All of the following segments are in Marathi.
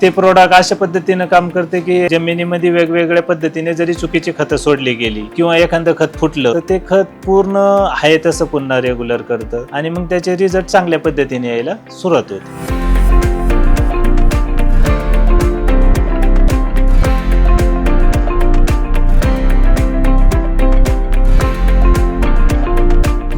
ते प्रोडक्ट अशा पद्धतीनं काम करते की जमिनीमध्ये वेगवेगळ्या पद्धतीने जरी चुकीची खतं सोडली गेली किंवा एखादं खत फुटलं तर ते खत पूर्ण आहे तसं पुन्हा रेग्युलर करतं आणि मग त्याचे रिझल्ट चांगल्या पद्धतीने यायला सुरुवात होते.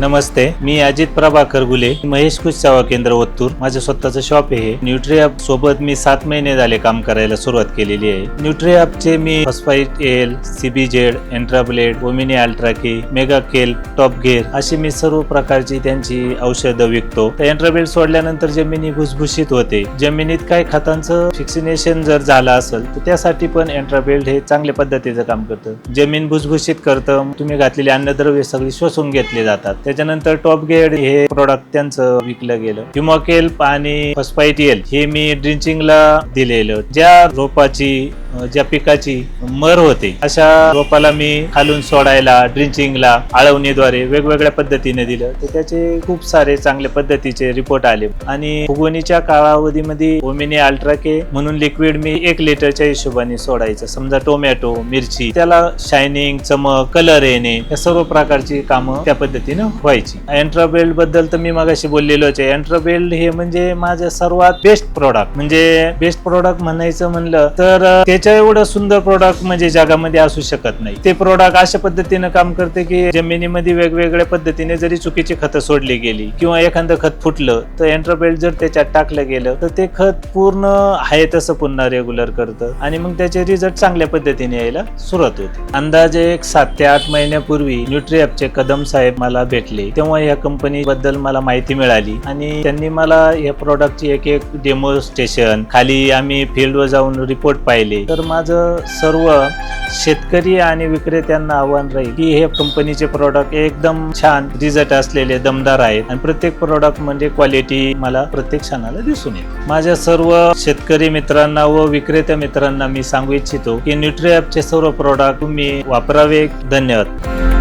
नमस्ते मी अजित प्रभाकर गुले महेश कुश सेवा केंद्र ओतूर माझं स्वतःचं शॉप आहे न्यूट्रिॲप सोबत मी सात महिने झाले काम करायला सुरुवात केलेली आहे. न्यूट्रिॲपचे मी फॉस्फाईट एल सीबीजेड एंट्राब्लेड ओमिनी अल्ट्राके मेगा केल टॉप गेअर अशी मी सर्व प्रकारची त्यांची औषधं विकतो. एंट्राबेल्ट सोडल्यानंतर जमिनी भुसभुशीत होते. जमिनीत काय खतांचं फिक्सिनेशन जर झालं असेल तर त्यासाठी पण एंट्राबेल्ट हे चांगल्या पद्धतीचं काम करतं. जमीन भुसभुशीत करतं. तुम्ही घातलेली अन्नद्रव्य सगळी शोषून घेतले जातात. त्याच्यानंतर टॉप गेड हे प्रोडक्ट त्यांचं विकलं गेलं. हिमोकेल आणि फॉस्फाईट हे मी ड्रिंचिंगला दिलेलं. ज्या रोपाची ज्या पिकाची मर होते अशा रोपाला मी खालून सोडायला ड्रिंचिंगला आळवणीद्वारे वेगवेगळ्या पद्धतीने दिलं. तर त्याचे खूप सारे चांगल्या पद्धतीचे रिपोर्ट आले. आणि फुगवणीच्या कालावधीमध्ये ओमिनी अल्ट्राके म्हणून लिक्विड मी एक लिटरच्या हिशोबाने सोडायचं. समजा टोमॅटो मिरची त्याला शायनिंग चमक कलर येणे या सर्व प्रकारची कामं त्या पद्धतीने व्हायची. एंट्राबेल्टबद्दल तर मी मागाशी बोललेलोच आहे. एंट्राबेल्ट हे म्हणजे माझं सर्वात बेस्ट प्रोडक्ट म्हणजे बेस्ट प्रोडक्ट म्हणायचं म्हणलं तर त्याच्या एवढं सुंदर प्रोडक्ट म्हणजे जगामध्ये असू शकत नाही. ते प्रोडक्ट अशा पद्धतीनं काम करते की जमिनीमध्ये वेगवेगळ्या पद्धतीने जरी चुकीची खतं सोडली गेली किंवा एखादं खत फुटलं तर एंट्राबेल्ट जर त्याच्यात टाकलं गेलं तर ते खत पूर्ण आहे तसं पुन्हा रेग्युलर करतं आणि मग त्याचे रिझल्ट चांगल्या पद्धतीने यायला सुरुवात होते. अंदाजे एक सात ते आठ महिन्यापूर्वी न्यूट्रीअपचे कदम साहेब मला भेटले. तेव्हा या कंपनी बद्दल मला माहिती मिळाली आणि त्यांनी मला या प्रोडक्टची एक एक डेमो स्टेशन खाली आम्ही फील्डवर जाऊन रिपोर्ट पाहिले. तर माझं सर्व शेतकरी आणि विक्रेत्यांना आव्हान राहील की हे कंपनीचे प्रोडक्ट एकदम छान रिझल्ट असलेले दमदार आहेत. आणि प्रत्येक प्रोडक्ट म्हणजे क्वालिटी मला प्रत्येक क्षणाला दिसून येते माझ्या सर्व शेतकरी मित्रांना व विक्रेत्या मित्रांना मी सांगू इच्छितो की न्यूट्रिॲपचे सर्व प्रोडक्ट तुम्ही वापरावे. धन्यवाद.